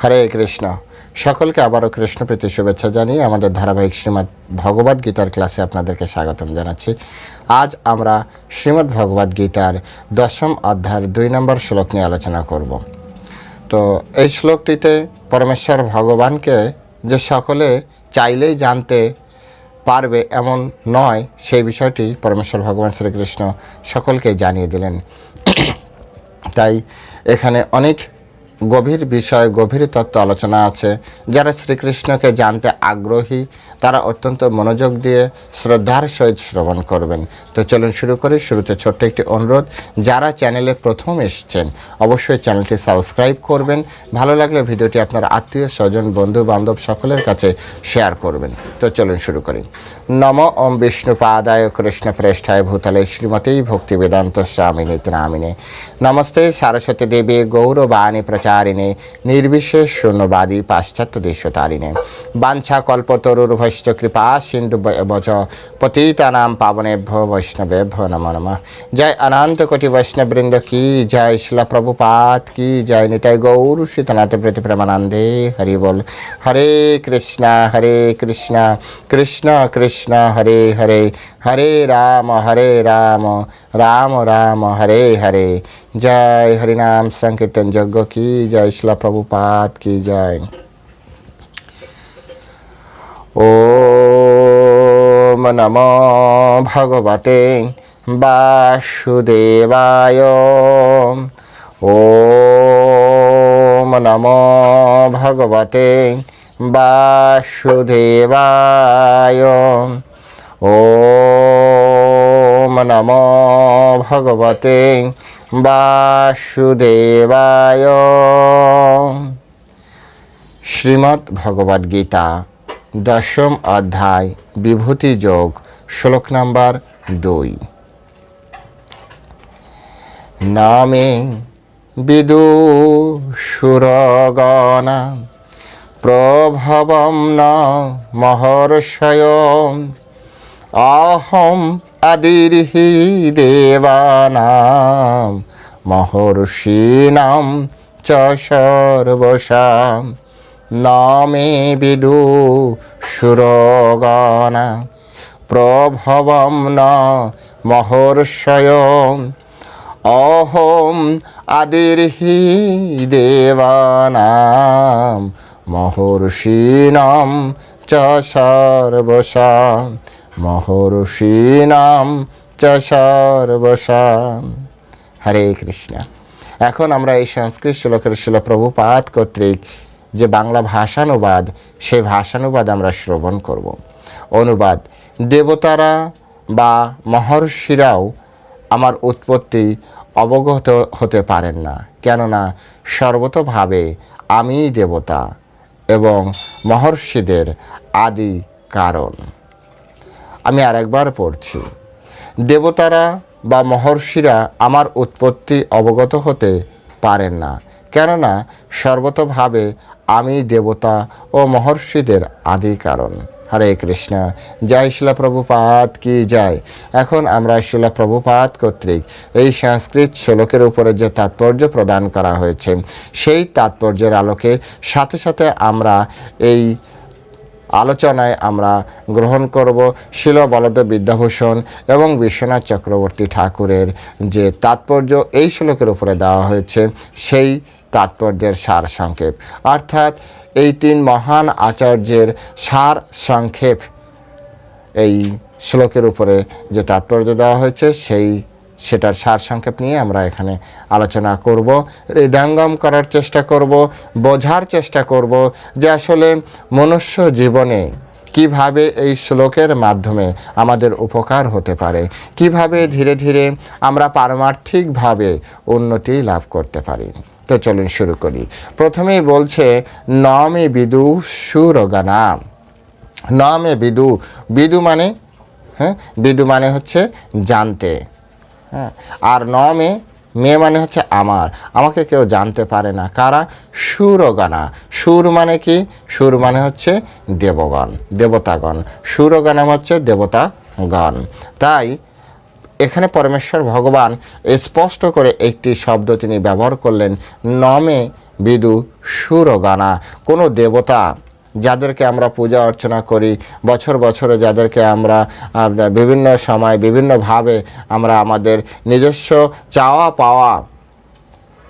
হরে কৃষ্ণ। সকলকে আবারও কৃষ্ণ প্রীতি শুভেচ্ছা জানিয়ে আমাদের ধারাবাহিক শ্রীমৎ ভগবদ গীতার ক্লাসে আপনাদেরকে স্বাগতম জানাচ্ছি। আজ আমরা শ্রীমৎ ভগবদ গীতার দশম অধ্যায়ের দুই নম্বর শ্লোক নিয়ে আলোচনা করব। তো এই শ্লোকটিতে পরমেশ্বর ভগবানকে যে সকলে চাইলেই জানতে পারবে এমন নয়, সেই বিষয়টি পরমেশ্বর ভগবান শ্রীকৃষ্ণ সকলকে জানিয়ে দিলেন। তাই এখানে অনেক গভীর বিষয় গভীর তত্ত্ব আলোচনা আছে। যারা শ্রীকৃষ্ণকে জানতে আগ্রহী তারা অত্যন্ত মনোযোগ দিয়ে শ্রদ্ধার সহিত শ্রবণ করবেন। তো চলুন শুরু করি। শুরুতে ছোট্ট একটি অনুরোধ, যারা চ্যানেলে প্রথম এসছেন, অবশ্যই চ্যানেলটি সাবস্ক্রাইব করবেন। ভালো লাগলে ভিডিওটি আপনার আত্মীয়, স্বজন বন্ধু বান্ধব সকলের কাছে শেয়ার করবেন। তো চলুন শুরু করি। নম ওম বিষ্ণুপাদায় কৃষ্ণ প্রেষ্ঠায় ভূতলে শ্রীমতী ভক্তি বেদান্ত স্বামিনী নামিনে নমস্তে সরস্বতী দেবী গৌরবাণী প্রচারিণে, নির্বিশেষ শূন্যবাদী পাশ্চাত্য দেশতারিণে। বাঞ্ছা কল্পতরুর ভৈশ্চ কৃপা সিন্ধু বচ পতিতানাম পাবনেভ্য বৈষ্ণবেভ্য নম নম জয় অনন্ত কোটি বৈষ্ণববৃন্দ কি জয় শিলা প্রভুপাত কি জয় নিতাই গৌর শীতনাথ প্রতি প্রেমানন্দে হরি বল হরে কৃষ্ণ হরে কৃষ্ণ কৃষ্ণ কৃষ্ণ হরে হরে হরে রাম হরে রাম রাম রাম হরে হরে জয় হরিনাম সংকীর্তন যজ্ঞ কি জয় শিলা প্রভুপাত কি জয় ওম নম ভগবতে বাসুদেবায়। ওম নম ভগবতে বাসুদেবায়। ওম নম ভগবতে বাসুদেবায়। শ্রীমদ্ ভগবদ গীতা দশম অধ্যায়, বিভূতি যোগ, শ্লোক নাম্বার দুই। নামে বিদু সুরগণা প্রভবম ন মহর্ষয় অহম আদির্হি দেবানাম, মহর্ষীণাম চ সর্বসাম। নামে বিদু সুরগণা প্রভবম ন মহর্ষয় অহম আদির্হি দেবানাম। মহর্ষীণাম চ সর্বসাম। মহর্ষীণাম চ সর্বসাম। হরে কৃষ্ণ। এখন আমরা এই সংস্কৃত শ্লোকের শিল প্রভুপাত কর্তৃক যে বাংলা ভাষানুবাদ সেই ভাষানুবাদ আমরা শ্রবণ করব। অনুবাদ, দেবতারা বা মহর্ষিরাও আমার উৎপত্তি অবগত হতে পারেন না। কেননা সর্বতভাবে আমিই দেবতা এবং মহর্ষিদের আদি কারণ। আমি আরেকবার পড়ছি। দেবতারা বা মহর্ষিরা আমার উৎপত্তি অবগত হতে পারেন না। কেননা সর্বতভাবে আমি দেবতা ও মহর্ষিদের আদি কারণ। হরে কৃষ্ণ। জয় শিলা প্রভুপাত কি জয়। এখন আমরা শিলা প্রভুপাত কর্তৃক এই সংস্কৃত শ্লোকের উপরে যে তাৎপর্য প্রদান করা হয়েছে, সেই তাৎপর্যের আলোকে সাথে সাথে আমরা এই আলোচনায় আমরা গ্রহণ করব শিল বলদ বিদ্যাভূষণ এবং বিশ্বনাথ চক্রবর্তী ঠাকুরের যে তাৎপর্য এই শ্লোকের উপরে দেওয়া হয়েছে, সেই তাৎপর্যের সার সংক্ষেপ। অর্থাৎ এই তিন মহান আচার্যের সার সংক্ষেপ এই শ্লোকের উপরে যে তাৎপর্য দেওয়া হয়েছে, সেই সেটার সার সংক্ষেপ নিয়ে আমরা এখানে আলোচনা করব, হৃদয়ঙ্গম করার চেষ্টা করব, বোঝার চেষ্টা করব যে আসলে মনুষ্য জীবনে কীভাবে এই শ্লোকের মাধ্যমে আমাদের উপকার হতে পারে, কীভাবে ধীরে ধীরে আমরা পারমার্থিকভাবে উন্নতি লাভ করতে পারি। তো চলুন শুরু করি। প্রথমেই বলছে, নমে বিদু সুরগানা নমে। বিদু বিদু মানে হ্যাঁ বিদু মানে হচ্ছে জানতে হ্যাঁ আর ন মে মেয়ে মানে হচ্ছে আমার। আমাকে কেউ জানতে পারে না। কারা? সুরগণা সুর মানে কি? সুর মানে হচ্ছে দেবগণ, দেবতাগণ। সুরগণা হচ্ছে দেবতাগণ। তাই এখানে পরমেশ্বর ভগবান স্পষ্ট করে একটি শব্দ তিনি ব্যবহার করলেন, নমে বিদু সুরগানা। কোনো দেবতা যাদেরকে আমরা পূজা অর্চনা করি, বছর বছরে যাদেরকে আমরা বিভিন্ন সময় বিভিন্নভাবে আমরা আমাদের নিজস্ব চাওয়া পাওয়া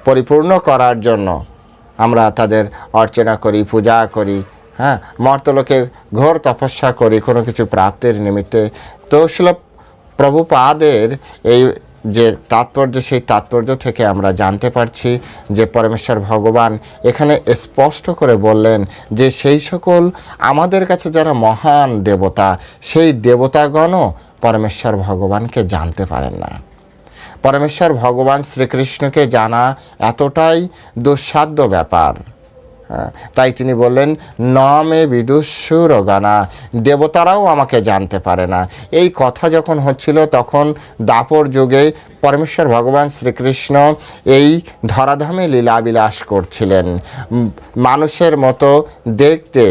পরিপূর্ণ করার জন্য আমরা তাদের অর্চনা করি, পূজা করি হ্যাঁ? মর্তলোকে ঘোর তপস্যা করি, কোনো কিছু প্রাপ্তির নিমিত্তে। তো শিল প্রভুপাদের এই যে তাৎপর্য, সেই তাৎপর্য থেকে আমরা জানতে পারছি যে পরমেশ্বর ভগবান এখানে স্পষ্ট করে বললেন যে সেই সকল আমাদের কাছে যারা মহান দেবতা, সেই দেবতাগণও পরমেশ্বর ভগবানকে জানতে পারেন না। পরমেশ্বর ভগবান শ্রীকৃষ্ণকে জানা এতটাই দুঃসাধ্য ব্যাপার। তাই তিনি বললেন, নমে বিদুস্যুর গানা দেবতারাও আমাকে জানতে পারে না। এই কথা যখন হচ্ছিল, তখন দাপর যুগে পরমেশ্বর ভগবান শ্রীকৃষ্ণ এই ধরাধামে লীলাবিলাস করছিলেন। মানুষের মতো দেখতে,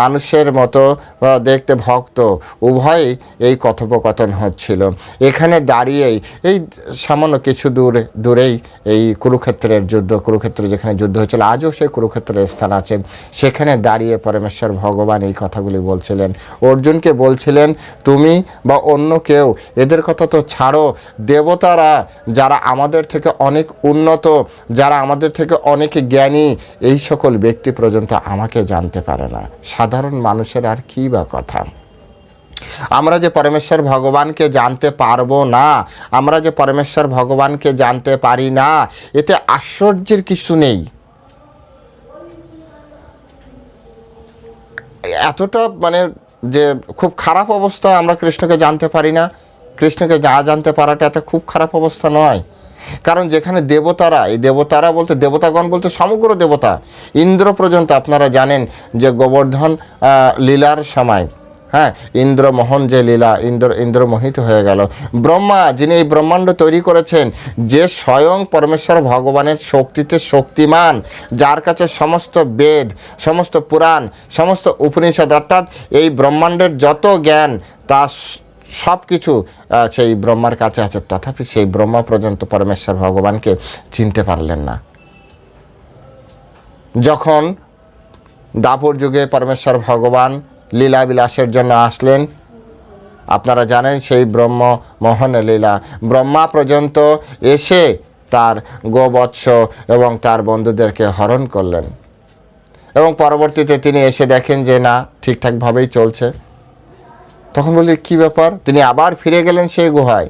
মানুষের মতো দেখতে ভক্ত উভয়ই এই কথোপকথন হচ্ছিল। এখানে দাঁড়িয়েই, এই সামান্য কিছু দূর, দূরেই এই কুরুক্ষেত্রের যুদ্ধ কুরুক্ষেত্রে যেখানে যুদ্ধ হচ্ছিল, আজও সেই কুরুক্ষেত্রের স্থান আছে। সেখানে দাঁড়িয়ে পরমেশ্বর ভগবান এই কথাগুলি বলছিলেন। অর্জুনকে বলছিলেন, তুমি বা অন্য কেউ, এদের কথা তো ছাড়ো। দেবতারা যারা আমাদের থেকে অনেক উন্নত, যারা আমাদের থেকে অনেক জ্ঞানী, এই সকল ব্যক্তি পর্যন্ত আমাকে জানতে পারে না। সাধারণ মানুষের আর কী বা কথা? আমরা যে পরমেশ্বর ভগবানকে জানতে পারব না, আমরা যে পরমেশ্বর ভগবানকে জানতে পারি না, এতে আশ্চর্যের কিছু নেই। এতটা মানে যে খুব খারাপ অবস্থা আমরা কৃষ্ণকে জানতে পারি না। কৃষ্ণকে যা জানতে পারাটা একটা খুব খারাপ অবস্থা নয়। কারণ যেখানে দেবতারা, এই দেবতারা বলতে, দেবতাগণ বলতে সমগ্র দেবতা। ইন্দ্র পর্যন্ত আপনারা জানেন যে গোবর্ধন লীলার সময়। হ্যাঁ ইন্দ্রমোহন যে লীলা, ইন্দ্র, ইন্দ্রমোহিত হয়ে গেল। ব্রহ্মা, যিনি এই ব্রহ্মাণ্ড তৈরি করেছেন, যে স্বয়ং পরমেশ্বর ভগবানের শক্তিতে শক্তিমান, যার কাছে সমস্ত বেদ, সমস্ত পুরাণ, সমস্ত উপনিষদ, অর্থাৎ এই ব্রহ্মাণ্ডের যত জ্ঞান, তা সব কিছু সেই ব্রহ্মার কাছে আছে। তথাপি সেই ব্রহ্মা পর্যন্ত পরমেশ্বর ভগবানকে চিনতে পারলেন না। যখন দাপর যুগে পরমেশ্বর ভগবান লীলা বিলাসের জন্য আসলেন। আপনারা জানেন সেই ব্রহ্ম মোহন লীলা। ব্রহ্মা পর্যন্ত এসে তার গোবৎস এবং তার বন্ধুদেরকে হরণ করলেন। এবং পরবর্তীতে তিনি এসে দেখেন যে না, ঠিকঠাকভাবেই চলছে। তখন বলি কী ব্যাপার? তিনি আবার ফিরে গেলেন সেই গুহায়,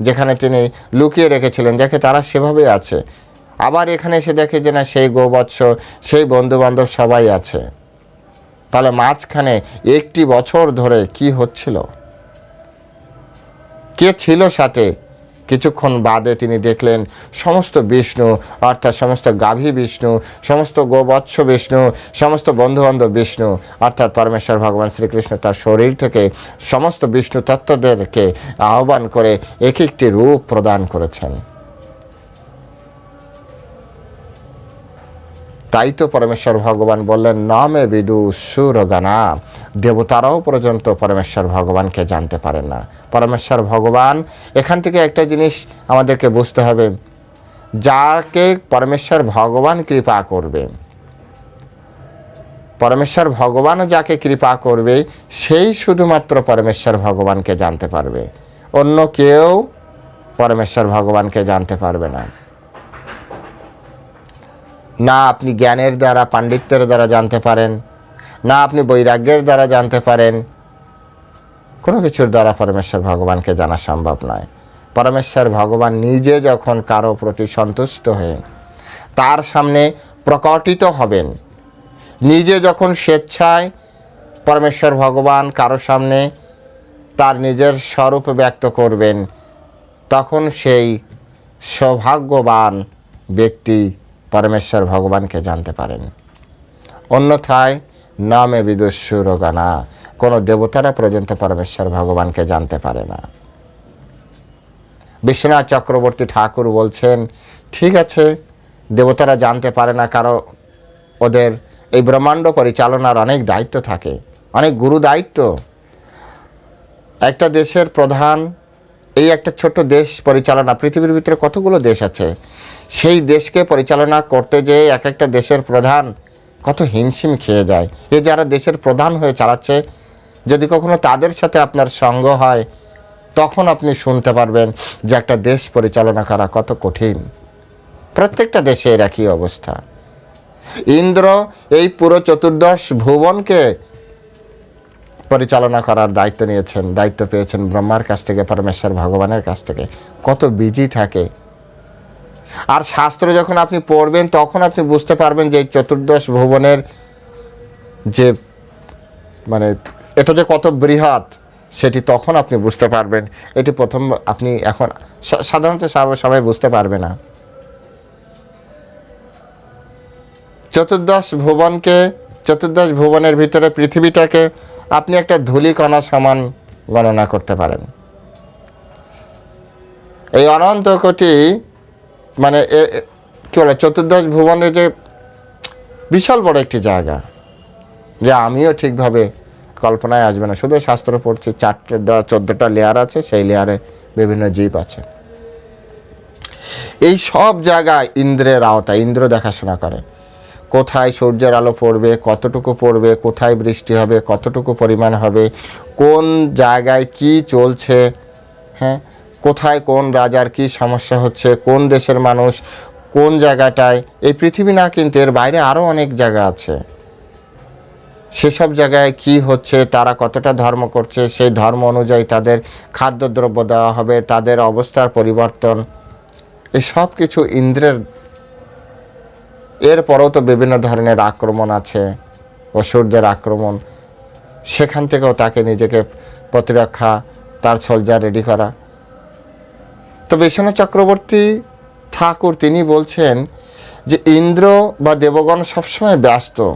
যেখানে তিনি লুকিয়ে রেখেছিলেন দেখে তারা সেভাবেই আছে। আবার এখানে এসে দেখে যে না, সেই গোবৎস, সেই বন্ধুবান্ধব সবাই আছে। তাহলে মাঝখানে একটি বছর ধরে কি হচ্ছিল? কে ছিল সাথে? কিছুক্ষণ বাদে তিনি দেখলেন সমস্ত বিষ্ণু, অর্থাৎ সমস্ত গাভী বিষ্ণু, সমস্ত গোবৎস বিষ্ণু, সমস্ত বন্ধুবান্ধব বিষ্ণু, অর্থাৎ পরমেশ্বর ভগবান শ্রীকৃষ্ণ তার শরীর থেকে সমস্ত বিষ্ণু তত্ত্বদেরকে আহ্বান করে এক একটি রূপ প্রদান করেছেন। তাই তো পরমেশ্বর ভগবান বললেন, নমে বিদু সুরগানা। দেবতারাও পর্যন্ত পরমেশ্বর ভগবানকে জানতে পারেন না। পরমেশ্বর ভগবান, এখান থেকে একটা জিনিস আমাদেরকে বুঝতে হবে। যাকে পরমেশ্বর ভগবান কৃপা করবে, পরমেশ্বর ভগবান যাকে কৃপা করবে, সেই শুধুমাত্র পরমেশ্বর ভগবানকে জানতে পারবে। অন্য কেউ পরমেশ্বর ভগবানকে জানতে পারবে না। না আপনি জ্ঞানের দ্বারা, পাণ্ডিত্যের দ্বারা জানতে পারেন, না আপনি বৈরাগ্যের দ্বারা জানতে পারেন। কোনো কিছুর দ্বারা পরমেশ্বর ভগবানকে জানা সম্ভব নয়। পরমেশ্বর ভগবান নিজে যখন কারও প্রতি সন্তুষ্ট হয়ে তার সামনে প্রকটিত হবেন। নিজে যখন স্বেচ্ছায় পরমেশ্বর ভগবান কারও সামনে তার নিজের স্বরূপ ব্যক্ত করবেন, তখন সেই সৌভাগ্যবান ব্যক্তি পরমেশ্বর ভগবানকে জানতে পারেন। অন্যথায় নামে বিদুস্যুরগানা কোনো দেবতারা পর্যন্ত পরমেশ্বর ভগবানকে জানতে পারে না। বিশ্বনাথ চক্রবর্তী ঠাকুর বলছেন, ঠিক আছে, দেবতারা জানতে পারে না কারও, ওদের এই ব্রহ্মাণ্ড পরিচালনার অনেক দায়িত্ব থাকে, অনেক গুরু দায়িত্ব একটা দেশের প্রধান এই একটা ছোট্ট দেশ পরিচালনা, পৃথিবীর ভিতরে কতগুলো দেশ আছে? সেই দেশকে পরিচালনা করতে যে এক একটা দেশের প্রধান কত হিমশিম খেয়ে যায়। এ যারা দেশের প্রধান হয়ে চালাচ্ছে, যদি কখনো তাদের সাথে আপনার সঙ্গ হয়, তখন আপনি শুনতে পারবেন যে একটা দেশ পরিচালনা করা কত কঠিন। প্রত্যেকটা দেশে একই অবস্থা। ইন্দ্র এই পুরো চতুর্দশ ভুবনকে পরিচালনা করার দায়িত্ব নিয়েছেন, দায়িত্ব পেয়েছেন ব্রহ্মার কাছ থেকে, পরমেশ্বর ভগবানের কাছ থেকে। কত বিজি থাকে। আর শাস্ত্র যখন আপনি পড়বেন, তখন আপনি বুঝতে পারবেন যে চতুর্দশ ভুবনের যে মানে এটা যে কত বৃহৎ, সেটি তখন আপনি বুঝতে পারবেন। এটি প্রথম আপনি এখন সাধারণত সব- সবাই বুঝতে পারবে না। চতুর্দশ ভুবনকে, চতুর্দশ ভুবনের ভিতরে পৃথিবীটাকে আপনি একটা ধূলিকণা সমান গণনা করতে পারেন। এই অনন্ত কোটি মানে কি বলে, চতুর্দশ ভুবনে যে বিশাল বড় একটি জায়গা, যে আমিও ঠিকভাবে কল্পনায় আসবে না। শুধু শাস্ত্র পড়ছি, চারটে দ- চোদ্দটা লেয়ার আছে, সেই লেয়ারে বিভিন্ন জীব আছে। এই সব জায়গায় ইন্দ্রের আওতা, ইন্দ্র দেখাশোনা করে। কোথায় সূর্যের আলো পড়বে, কতটুকু পড়বে, কোথায় বৃষ্টি হবে, কতটুকু পরিমাণ হবে, কোন জায়গায় কি চলছে হ্যাঁ কোথায় কোন রাজার কি সমস্যা হচ্ছে, কোন দেশের মানুষ কোন জায়গাটায়, এই পৃথিবী না কিন্তু এর বাইরে আরও অনেক জায়গা আছে। সেসব জায়গায় কি হচ্ছে, তারা কতটা ধর্ম করছে, সেই ধর্ম অনুযায়ী তাদের খাদ্যদ্রব্য দেওয়া হবে, তাদের অবস্থার পরিবর্তন এই সব কিছু ইন্দ্রের এরপরেও তো বিভিন্ন ধরনের আক্রমণ আছে অসুরদের আক্রমণ। সেখান থেকেও তাকে নিজেকে প্রতিরক্ষা, তার সোলজার রেডি করা। তো বিশ্বনাথ চক্রবর্তী ঠাকুর, তিনি বলছেন যে ইন্দ্র বা দেবগণ সবসময় ব্যস্ত।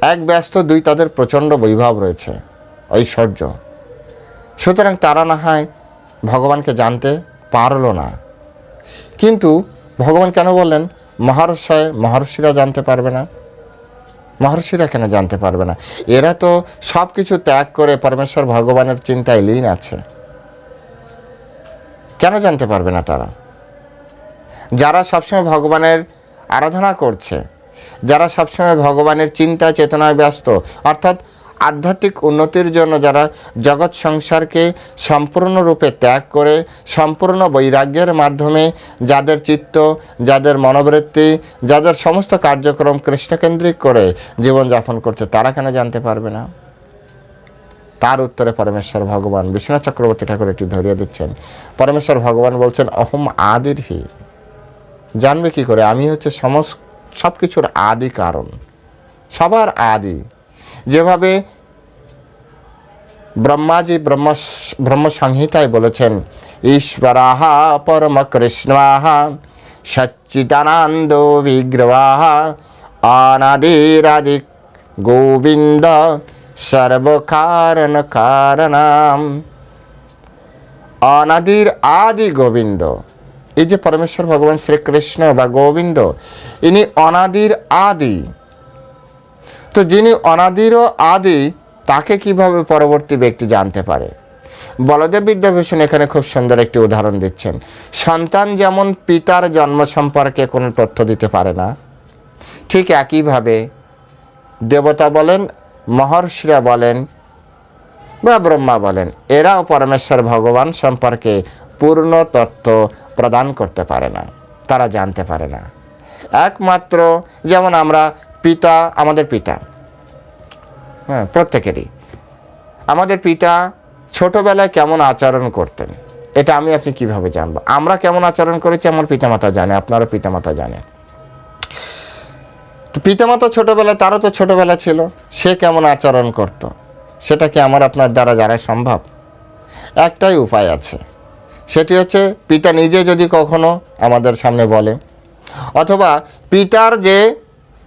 এক ব্যস্ত, দুই তাদের প্রচণ্ড বৈভব রয়েছে, ঐশ্বর্য। সুতরাং তারা না হয় ভগবানকে জানতে পারল না। কিন্তু ভগবান কেন বললেন? মহর্ষয়, মহর্ষিরা জানতে পারবে না। মহর্ষিরা কেন জানতে পারবে না? এরা তো সব কিছু ত্যাগ করে পরমেশ্বর ভগবানের চিন্তায় লীন আছে। কেন জানতে পারবে না তারা? যারা সবসময় ভগবানের আরাধনা করছে, যারা সবসময় ভগবানের চিন্তা, চেতনায় ব্যস্ত, অর্থাৎ আধ্যাত্মিক উন্নতির জন্য যারা জগৎ সংসারকে সম্পূর্ণরূপে ত্যাগ করে, সম্পূর্ণ বৈরাগ্যের মাধ্যমে যাদের চিত্ত, যাদের মনোবৃত্তি, যাদের সমস্ত কার্যক্রম কৃষ্ণকেন্দ্রিক করে জীবনযাপন করছে, তারা কেন জানতে পারবে না? তার উত্তরে পরমেশ্বর ভগবান, বিশ্বনাথ চক্রবর্তী ঠাকুর একটি ধরিয়ে দিচ্ছেন। পরমেশ্বর ভগবান বলছেন, অহম আদির হি। জানবে কি করে? আমি হচ্ছে সমস্ত সব কিছুর আদি কারণ। সবার আদি। যেভাবে ব্রহ্মাজি ব্রহ্ম ব্রহ্ম সংহিতায় বলেছেন, ঈশ্বরাহা পরম কৃষ্ণাহা সচ্চিদানন্দ বিগ্রহাহ অনাদিরাদি গোবিন্দ সর্বকারণ কারণাম অনাদির আদি গোবিন্দ, এই যে পরমেশ্বর ভগবান শ্রীকৃষ্ণ বা গোবিন্দ, ইনি অনাদির আদি। তো যিনি অনাদিরও আদি তাকে কীভাবে পরবর্তী ব্যক্তি জানতে পারে? বলদেব বিদ্যাভূষণ এখানে খুব সুন্দর একটি উদাহরণ দিচ্ছেন। সন্তান যেমন পিতার জন্ম সম্পর্কে কোনো তথ্য দিতে পারে না, ঠিক একইভাবে দেবতা বলেন, মহর্ষিরা বলেন বা ব্রহ্মা বলেন, এরাও পরমেশ্বর ভগবান সম্পর্কে পূর্ণ তথ্য প্রদান করতে পারে না, তারা জানতে পারে না। একমাত্র যেমন আমরা পিতা, আমাদের পিতা হ্যাঁ প্রত্যেকেরই। আমাদের পিতা ছোটবেলায় কেমন আচরণ করতেন? এটা আমি আপনি কীভাবে জানব? আমরা কেমন আচরণ করেছি আমার পিতামাতা জানে, আপনারও পিতামাতা জানে। তো পিতামাতা ছোটবেলায়, তারও তো ছোটবেলা ছিল, সে কেমন আচরণ করত? সেটা কি আমার আপনার দ্বারা জানা সম্ভব? একটাই উপায় আছে। সেটি হচ্ছে, পিতা নিজে যদি কখনো আমাদের সামনে বলে, অথবা পিতার যে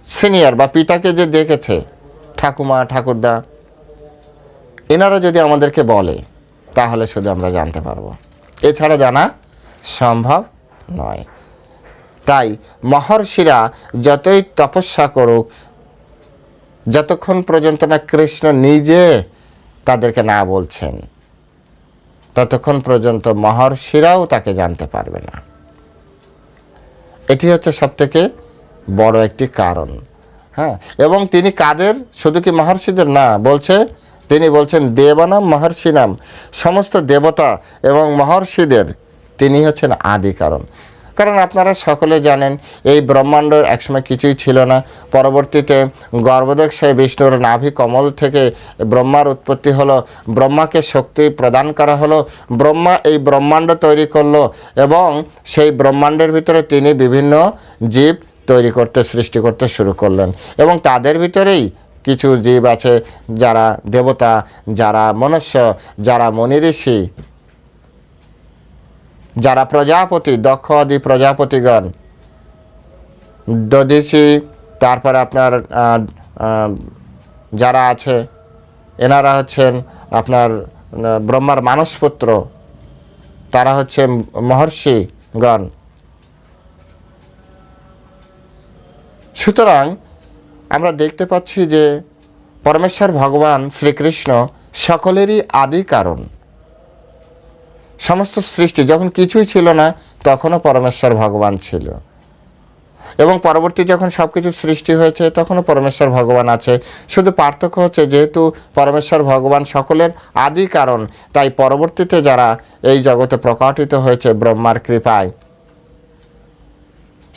সিনিয়র বা পিতাকে যে দেখেছে ঠাকুমা, ঠাকুরদা, এনারা যদি আমাদেরকে বলে, তাহলে শুধু আমরা জানতে পারব। এছাড়া জানা সম্ভব নয়। তাই মহর্ষিরা যতই তপস্যা করুক, যতক্ষণ পর্যন্ত না কৃষ্ণ নিজে তাদেরকে না বলছেন, ততক্ষণ পর্যন্ত মহর্ষিরাও তাকে জানতে পারবে না। এটি হচ্ছে সবথেকে বড় একটি কারণ। হ্যাঁ এবং তিনি কাদের? শুধু কি মহর্ষিদের? না, বলছে, তিনি বলছেন দেবানাম মহর্ষি নাম সমস্ত দেবতা এবং মহর্ষিদের তিনি হচ্ছেন আদি কারণ। কারণ আপনারা সকলে জানেন, এই ব্রহ্মাণ্ডের একসময় কিছুই ছিল না। পরবর্তীতে গর্ভদেব সেই বিষ্ণুর নাভি কমল থেকে ব্রহ্মার উৎপত্তি হলো, ব্রহ্মাকে শক্তি প্রদান করা হলো, ব্রহ্মা এই ব্রহ্মাণ্ড তৈরি করল, এবং সেই ব্রহ্মাণ্ডের ভিতরে তিনি বিভিন্ন জীব তৈরি করতে, সৃষ্টি করতে শুরু করলেন। এবং তাদের ভিতরেই কিছু জীব আছে যারা দেবতা, যারা মনুষ্য, যারা মনি ঋষি যারা প্রজাপতি, দক্ষ আদি প্রজাপতিগণ। দদিসি তারপরে আপনার যারা আছে, এনারা হচ্ছেন আপনার ব্রহ্মার মানসপুত্র। তারা হচ্ছে মহর্ষিগণ। সুতরাং আমরা দেখতে পাচ্ছি যে পরমেশ্বর ভগবান শ্রীকৃষ্ণ সকলেরই আদি কারণ। সমস্ত সৃষ্টি যখন কিছুই ছিল না, তখনও পরমেশ্বর ভগবান ছিল। এবং পরবর্তী যখন সব কিছু সৃষ্টি হয়েছে, তখনও পরমেশ্বর ভগবান আছে। শুধু পার্থক্য হচ্ছে যেহেতু পরমেশ্বর ভগবান সকলের আদি কারণ, তাই পরবর্তীতে যারা এই জগতে প্রকাটিত হয়েছে ব্রহ্মার কৃপায়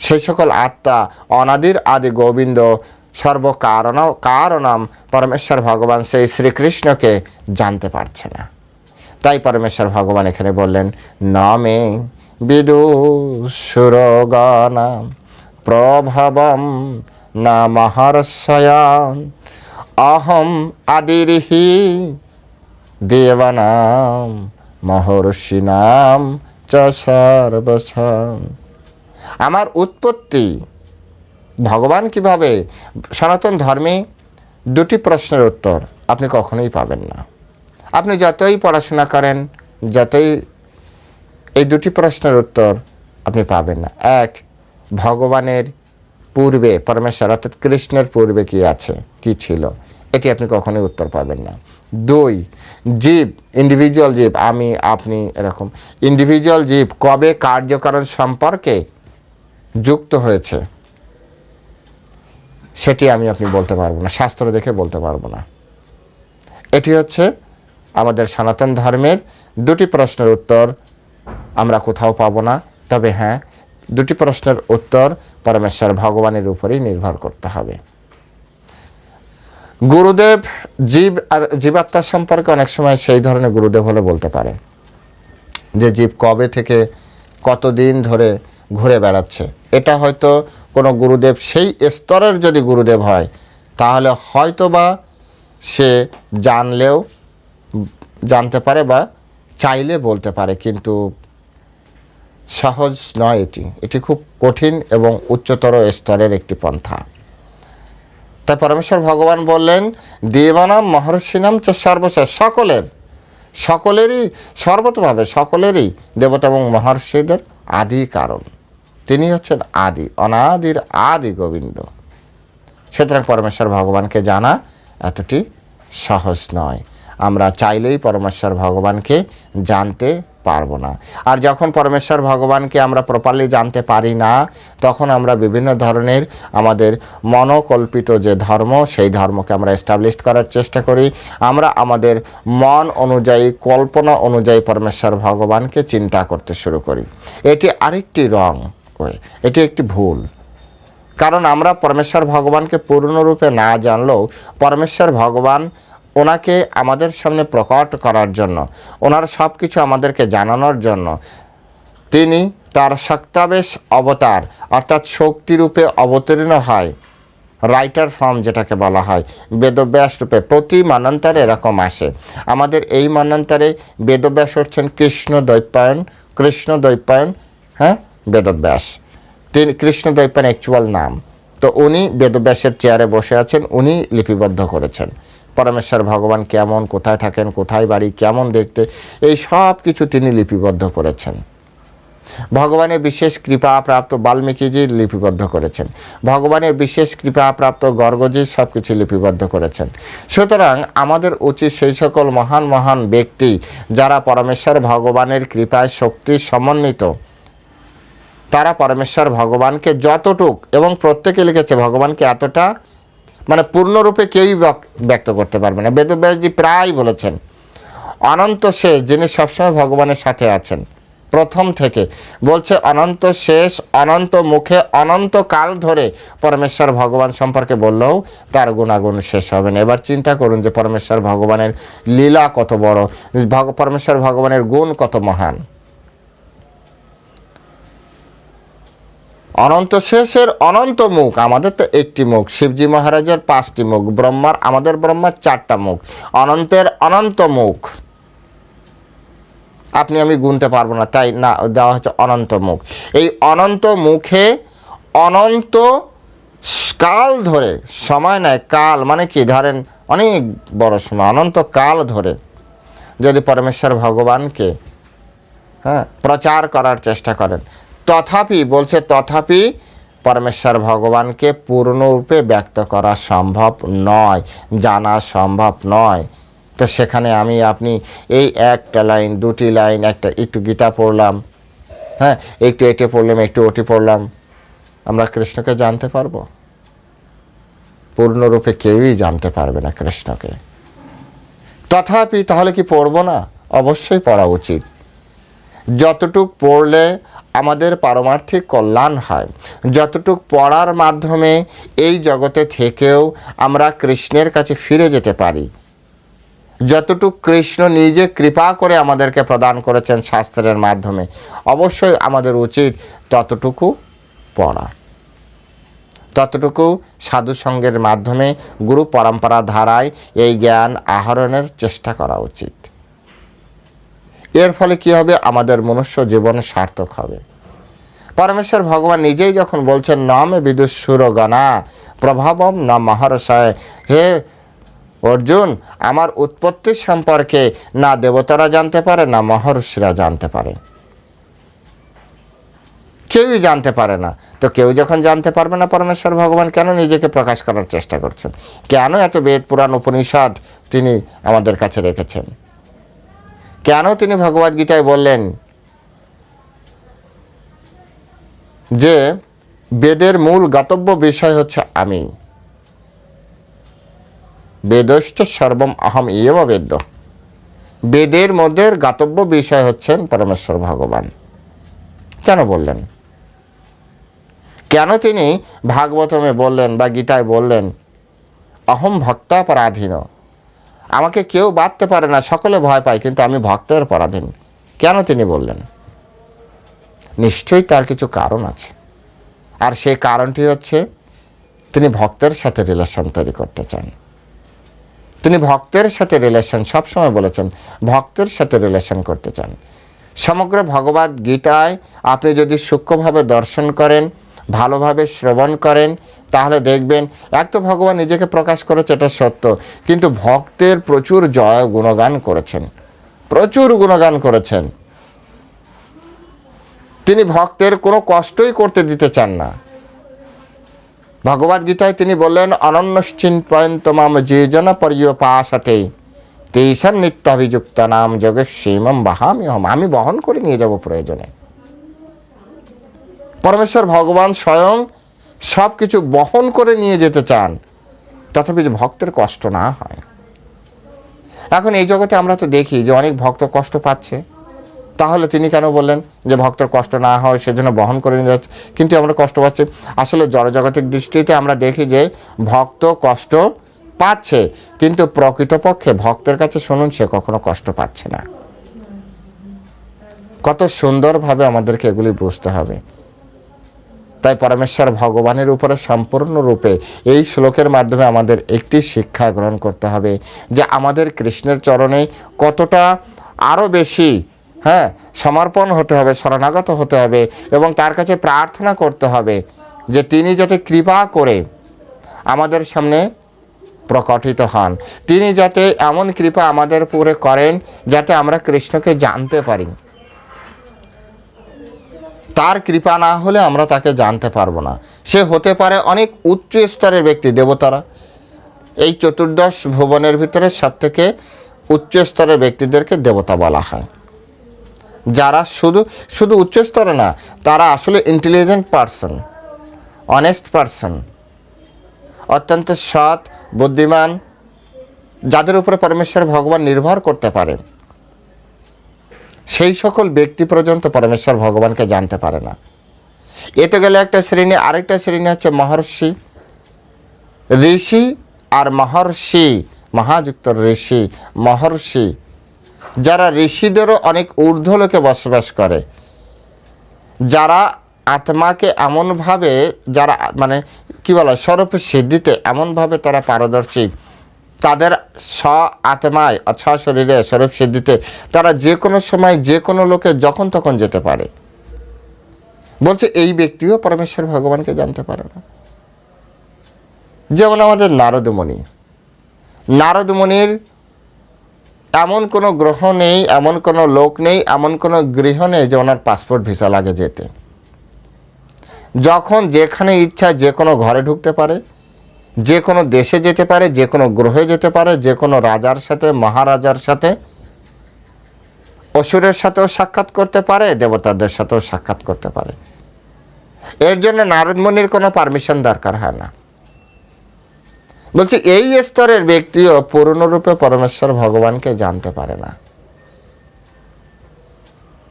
সেই সকল আত্মা অনাদির আদি গোবিন্দ সর্বকারণ কারণম পরমেশ্বর ভগবান সেই শ্রীকৃষ্ণকে জানতে পারছে না। তাই পরমেশ্বর ভগবান এখানে বললেন, নমে বিদু বিদুসুরগণাম প্রভবম না মহর্ষয়ান অহম আদিরিহি দেবানাম মহর্ষিনাম চ সর্বসম আমার উৎপত্তি। ভগবান কীভাবে? সনাতন ধর্মে দুটি প্রশ্নের উত্তর আপনি কখনোই পাবেন না। আপনি যতই পড়াশোনা করেন, যতই এই দুটি প্রশ্নের উত্তর আপনি পাবেন না। এক, ভগবানের পূর্বে, পরমেশ্বর অর্থাৎ কৃষ্ণের পূর্বে কি আছে? কি ছিল? এটি আপনি কখনোই উত্তর পাবেন না। দুই, জীব ইন্ডিভিজুয়াল জীব, আমি, আপনি, এরকম। ইন্ডিভিজুয়াল জীব কবে কার্যকারণ সম্পর্কে যুক্ত হয়েছে, সেটি আমি আপনি বলতে পারব না, শাস্ত্র দেখে বলতে পারব না। এটি হচ্ছে আমাদের সনাতন ধর্মের দুটি প্রশ্নের উত্তর, আমরা কোথাও পাবো না, তবে হ্যাঁ দুটি প্রশ্নের উত্তর পরমেশ্বর ভগবানের উপরেই নির্ভর করতে হবে। গুরুদেব জীব আর জীবাত্মা সম্পর্কে অনেক সময় সেই ধরনের গুরুদেব হলে বলতে পারে, যে জীব কবে থেকে কতদিন ধরে ঘুরে বেড়াচ্ছে। এটা হয়তো কোনো গুরুদেব, সেই স্তরের যদি গুরুদেব হয়, তাহলে হয়তো বা সে জানলেও, জানতে পারে বা চাইলে বলতে পারে, কিন্তু সহজ নয় এটি। এটি খুব কঠিন এবং উচ্চতর স্তরের একটি পন্থা। তাই পরমেশ্বর ভগবান বললেন, দেবানাম মহর্ষিনাম চ সর্বশেষ সকলের, সকলেরই, সর্বতভাবে সকলেরই দেবতা এবং মহর্ষিদের আদি কারণ। তিনি হচ্ছেন আদি, অনাদির আদি গোবিন্দ। সুতরাং পরমেশ্বর ভগবানকে জানা এতটি সহজ নয়। আমরা চাইলেই পরমেশ্বর ভগবানকে জানতে পারব না। আর যখন পরমেশ্বর ভগবানকে আমরা প্রপারলি জানতে পারি না, তখন আমরা বিভিন্ন ধরনের আমাদের মনোকল্পিত যে ধর্ম, সেই ধর্মকে আমরা এস্টাবলিশ করার চেষ্টা করি। আমরা আমাদের মন অনুযায়ী, কল্পনা অনুযায়ী পরমেশ্বর ভগবানকে চিন্তা করতে শুরু করি। এটি আরেকটি রং। এটি একটি ভুল। কারণ আমরা পরমেশ্বর ভগবানকে পূর্ণরূপে না জানলেও পরমেশ্বর ভগবান ওনাকে আমাদের সামনে প্রকট করার জন্য, ওনার সব কিছু আমাদেরকে জানানোর জন্য, তিনি তার শক্তাবেশ অবতার অর্থাৎ শক্তিরূপে অবতীর্ণ হয়। রাইটার ফর্ম যেটাকে বলা হয়, বেদব্যাস রূপে প্রতি মানান্তরে এরকম আসে। আমাদের এই মানান্তরে বেদব্যাস হচ্ছেন কৃষ্ণ দৈপায়ন কৃষ্ণ দৈপায়ন হ্যাঁ? বেদব্যাস। তিনি কৃষ্ণ দৈপায়ন অ্যাকচুয়াল নাম। তো উনি বেদব্যাসের চেয়ারে বসে আছেন, উনি লিপিবদ্ধ করেছেন। পরমেশ্বর ভগবান কেমন, কোথায় থাকেন, কোথায় বাড়ি, কেমন দেখতে, এই সব কিছু তিনি লিপিবদ্ধ করেছেন। ভগবানের বিশেষ কৃপা প্রাপ্ত বাল্মীকিজি লিপিবদ্ধ করেছেন। ভগবানের বিশেষ কৃপা প্রাপ্ত গর্গজি সব কিছু লিপিবদ্ধ করেছেন। সুতরাং আমাদের উচিত সেই সকল মহান মহান ব্যক্তি যারা পরমেশ্বর ভগবানের কৃপায়, শক্তি সমন্বিত তারা পরমেশ্বর ভগবানকে যতটুক এবং প্রত্যেকে লিখেছে ভগবানকে এতটা মানে পূর্ণরূপে কেউই ব্যক্ত করতে পারবে না। বেদব্যাসজি প্রায় বলেছেন, অনন্ত শেষ যিনি সবসময় ভগবানের সাথে আছেন, প্রথম থেকে। বলছে, অনন্ত শেষ, অনন্ত মুখে, অনন্ত কাল ধরে পরমেশ্বর ভগবান সম্পর্কে বললেও তার গুণাগুণ শেষ হবে না। এবার চিন্তা করুন যে পরমেশ্বর ভগবানের লীলা কত বড় পরমেশ্বর ভগবানের গুণ কত মহান। অনন্ত শেষের অনন্ত মুখ, আমাদের তো একটি মুখ, শিবজি মহারাজের পাঁচটি মুখ, ব্রহ্মার, আমাদের ব্রহ্মার চারটা মুখ, অনন্তের অনন্ত মুখ। আপনি, আমি গুনতে পারব না, তাই না, দেওয়া হচ্ছে অনন্ত মুখ। এই অনন্ত মুখে অনন্ত কাল ধরে, সময় নেয় কাল মানে কি? ধরেন, অনেক বড় সময়, অনন্ত কাল ধরে, যদি পরমেশ্বর ভগবানকে হ্যাঁ প্রচার করার চেষ্টা করেন তথাপি, বলছে, তথাপি পরমেশ্বর ভগবানকে পূর্ণরূপে ব্যক্ত করা সম্ভব নয়, জানা সম্ভব নয়। তো সেখানে আমি, আপনি এই একটা লাইন, দুটি লাইন, একটা, একটু গীতা পড়লাম হ্যাঁ একটু এটে পড়লাম, একটু ওটি পড়লাম, আমরা কৃষ্ণকে জানতে পারব? পূর্ণরূপে কেউই জানতে পারবে না কৃষ্ণকে। তথাপি তাহলে কি পড়ব না? অবশ্যই পড়া উচিত। যতটুক পড়লে আমাদের পারমার্থিক কল্যাণ হয়। যতটুক পড়ার মাধ্যমে এই জগতে থেকেও আমরা কৃষ্ণের কাছে ফিরে যেতে পারি। যতটুক কৃষ্ণ নিজে কৃপা করে আমাদেরকে প্রদান করেছেন শাস্ত্রের মাধ্যমে, অবশ্যই আমাদের উচিত ততটুকু পড়া। ততটুকু সাধু সঙ্গের মাধ্যমে গুরু পরম্পরা ধারায় এই জ্ঞান আহরণের চেষ্টা করা উচিত। এর ফলে কি হবে? আমাদের মনুষ্য জীবন সার্থক হবে। পরমেশ্বর ভগবান নিজেই যখন বলছেন, নামে বিদুষুর গণা প্রভাবম না মহর্ষয়। হে অর্জুন, আমার উৎপত্তি সম্পর্কে না দেবতারা জানতে পারে, না মহর্ষিরা জানতে পারে। কেউই জানতে পারে না। তো কেউ যখন জানতে পারবে না, পরমেশ্বর ভগবান কেন নিজেকে প্রকাশ করার চেষ্টা করছেন? কেন এত বেদ পুরাণ, উপনিষদ তিনি আমাদের কাছে রেখেছেন? কেন তিনি ভগবদ গীতায় বললেন যে বেদের মূল গাতব্য বিষয় হচ্ছে আমি? বেদশ্চ সর্বম অহম ইয়ব বেদ্য। বেদের মধ্যে গাতব্য বিষয় হচ্ছেন পরমেশ্বর ভগবান। কেন বললেন? কেন তিনি ভাগবতমে বললেন বা গীতায় বললেন, অহম ভক্তা পরাধীন আমাকে কেউ বাঁধতে পারে না, সকলে ভয় পায়, কিন্তু আমি ভক্তের পরাধীন। কেন তিনি বললেন? নিশ্চয়ই তার কিছু কারণ আছে। আর সেই কারণটি হচ্ছে, তিনি ভক্তের সাথে রিলেশন তৈরি করতে চান। তিনি ভক্তের সাথে রিলেশন সবসময় বলেছেন, ভক্তের সাথে রিলেশন করতে চান। সমগ্র ভগবদ গীতায় আপনি যদি সূক্ষ্মভাবে দর্শন করেন, ভালোভাবে শ্রবণ করেন তাহলে দেখবেন, এক তো ভগবান নিজেকে প্রকাশ করেছে, এটা সত্য। কিন্তু ভক্তের প্রচুর জয় গুণগান করেছেন। প্রচুর গুণগান করেছেন। তিনি ভক্তের কোনো কষ্টই করতে দিতে চান না। ভগবদ গীতায় তিনি বললেন অনন্যশ্চিন্তয়ন্ত মাম যে জন পর্যপাশাতে তেইশান নিত্য অভিযুক্ত নাম যোগে সীমম বাহামি হম। আমি বহন করে নিয়ে যাব প্রয়োজনে। পরমেশ্বর ভগবান স্বয়ং সব কিছু বহন করে নিয়ে যেতে চান, তথাপি যে ভক্তের কষ্ট না হয়। এখন এই জগতে আমরা তো দেখি যে অনেক ভক্ত কষ্ট পাচ্ছে। তাহলে তিনি কেন বললেন যে ভক্তর কষ্ট না হয়, সেজন্য বহন করে নিয়ে যাচ্ছে? কিন্তু আমরা কষ্ট পাচ্ছি। আসলে জড়জগতের দৃষ্টিতে আমরা দেখি যে ভক্ত কষ্ট পাচ্ছে, কিন্তু প্রকৃতপক্ষে ভক্তের কাছে শুনুন, সে কখনো কষ্ট পাচ্ছে না। কত সুন্দরভাবে আমাদেরকে এগুলি বুঝতে হবে। তাই পরমেশ্বর ভগবানের উপরে সম্পূর্ণরূপে এই শ্লোকের মাধ্যমে আমাদের একটি শিক্ষা গ্রহণ করতে হবে যে আমাদের কৃষ্ণের চরণে কতটা আরও বেশি হ্যাঁ সমর্পণ হতে হবে, শরণাগত হতে হবে এবং তার কাছে প্রার্থনা করতে হবে যে তিনি যাতে কৃপা করে আমাদের সামনে প্রকটিত হন। তিনি যাতে এমন কৃপা আমাদের উপরে করেন যাতে আমরা কৃষ্ণকে জানতে পারি। তার কৃপা না হলে আমরা তাকে জানতে পারব না। সে হতে পারে অনেক উচ্চ স্তরের ব্যক্তি, দেবতারা। এই চতুর্দশ ভুবনের ভিতরে সব থেকে উচ্চ স্তরের ব্যক্তিদেরকে দেবতা বলা হয়। যারা শুধু শুধু উচ্চ স্তরে না, তারা আসলে ইন্টেলিজেন্ট পারসন অনেস্ট পারসন অত্যন্ত সৎ, বুদ্ধিমান, যাদের উপরে পরমেশ্বর ভগবান নির্ভর করতে পারে। সেই সকল ব্যক্তি পর্যন্ত পরমেশ্বর ভগবানকে জানতে পারে না। এতে গেলে একটা শ্রেণি, আরেকটা শ্রেণি হচ্ছে মহর্ষি। ঋষি আর মহর্ষি, মহাযুক্ত ঋষি, মহর্ষি। যারা ঋষিদেরও অনেক ঊর্ধ্ব লোকে বসবাস করে। যারা আত্মাকে এমনভাবে, যারা মানে কি বলা, স্বরূপ সিদ্ধিতে এমনভাবে তারা পারদর্শী। তাদের স্ব আত্মায় স্ব শরীরে স্বরূপ সিদ্ধিতে তারা যে কোনো সময় যে কোনো লোকে যখন তখন যেতে পারে। বলছে, এই ব্যক্তিও পরমেশ্বর ভগবানকে জানতে পারে না। যেমন আমাদের নারদমণি। নারদমণির এমন কোনো গ্রহ নেই, এমন কোনো লোক নেই, এমন কোনো গৃহ নেই যে ওনার পাসপোর্ট ভিসা লাগে যেতে। যখন যেখানে ইচ্ছা যে কোনো ঘরে ঢুকতে পারে যে কোনো দেশে যেতে পারে, যে কোনো গ্রহে যেতে পারে, যে কোনো রাজার সাথে, মহারাজার সাথে অসুরের সাথেও সাক্ষাৎ করতে পারে, দেবতাদের সাথেও সাক্ষাৎ করতে পারে। এর জন্য নারদমণির কোনো পারমিশন দরকার হয় না। বলছি, এই স্তরের ব্যক্তিও পূর্ণরূপে পরমেশ্বর ভগবানকে জানতে পারে না।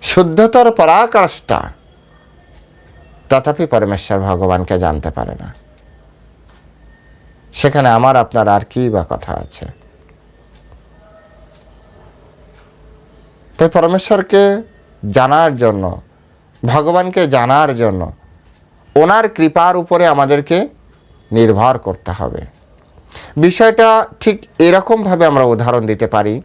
শুদ্ধতর পরাকাষ্ঠা, তথাপি পরমেশ্বর ভগবানকে জানতে পারে না। সেখানে আমার, আপনার আর কি বা কথা আছে? তাই পরমেশ্বরকে জানার জন্য, ভগবানকে জানার জন্য, ওনার কৃপার উপরে আমাদেরকে নির্ভর করতে হবে। বিষয়টা ঠিক এরকমভাবে আমরা উদাহরণ দিতে পারি।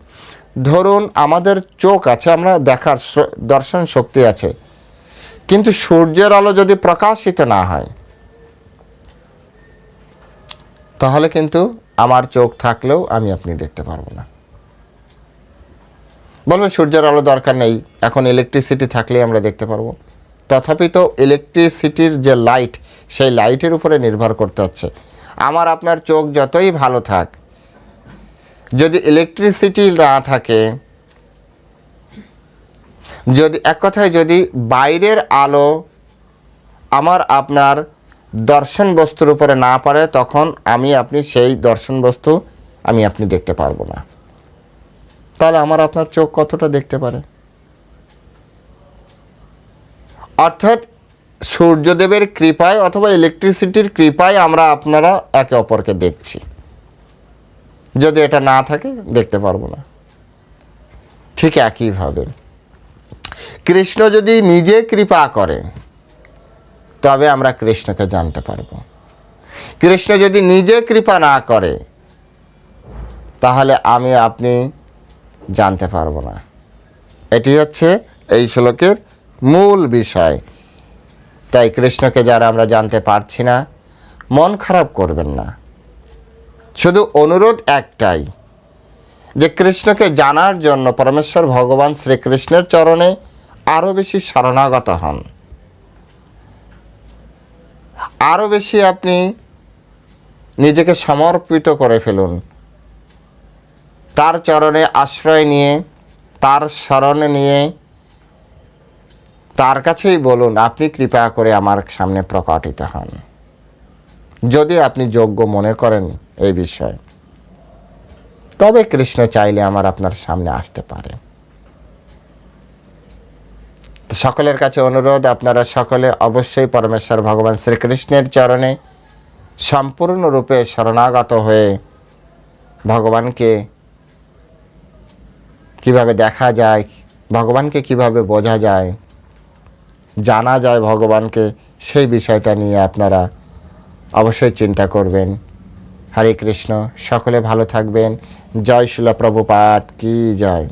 ধরুন, আমাদের চোখ আছে, আমরা দেখার দর্শন শক্তি আছে। কিন্তু সূর্যের আলো যদি প্রকাশিত না হয় তাহলে কিন্তু আমার চোখ থাকলেও আমি আপনি দেখতে পারব না। বলবেন, সূর্যের আলো দরকার নেই, এখন ইলেকট্রিসিটি থাকলেই আমরা দেখতে পারব। তথাপি তো ইলেকট্রিসিটির যে লাইট সেই লাইটের উপরে নির্ভর করতে হচ্ছে। আমার, আপনার চোখ যতই ভালো থাক, যদি ইলেকট্রিসিটি না থাকে, যদি, এক কথায় যদি বাইরের আলো আমার, আপনার দর্শন বস্তুর উপরে না পারে, তখন আমি, আপনি সেই দর্শন বস্তু আমি, আপনি দেখতে পারব না। তাহলে আমার আপনার চোখ কতটা দেখতে পারে? অর্থাৎ সূর্যদেবের কৃপায় অথবা ইলেকট্রিসিটির কৃপায় আমরা আপনারা একে অপরকে দেখছি। যদি এটা না থাকে, দেখতে পারব না। ঠিক একইভাবে। কৃষ্ণ যদি নিজে কৃপা করে তবে আমরা কৃষ্ণকে জানতে পারব। কৃষ্ণ যদি নিজে কৃপা না করে, তাহলে আমি, আপনি জানতে পারব না। এটি হচ্ছে এই শ্লোকের মূল বিষয়। তাই কৃষ্ণকে যারা আমরা জানতে পারছি না, মন খারাপ করবেন না। শুধু অনুরোধ একটাই, যে কৃষ্ণকে জানার জন্য পরমেশ্বর ভগবান শ্রীকৃষ্ণের চরণে আরও বেশি শরণাগত হন। আরও বেশি আপনি নিজেকে সমর্পিত করে ফেলুন। তার চরণে আশ্রয় নিয়ে, তার শরণে নিয়ে, তার কাছেই বলুন, আপনি কৃপা করে আমার সামনে প্রকটিত হন। যদি আপনি যোগ্য মনে করেন এই বিষয়ে। তবে কৃষ্ণ চাইলে আমার আপনার সামনে আসতে পারে। সকলের কাছে অনুরোধ, আপনারা সকলে অবশ্যই পরমেশ্বর ভগবান শ্রীকৃষ্ণের চরণে সম্পূর্ণরূপে শরণাগত হয়ে ভগবানকে কীভাবে দেখা যায়, ভগবানকে কীভাবে বোঝা যায়, জানা যায় ভগবানকে, সেই বিষয়টা নিয়ে আপনারা অবশ্যই চিন্তা করবেন। হরে কৃষ্ণ, সকলে ভালো থাকবেন। জয় শিল প্রভুপাত কি জয়।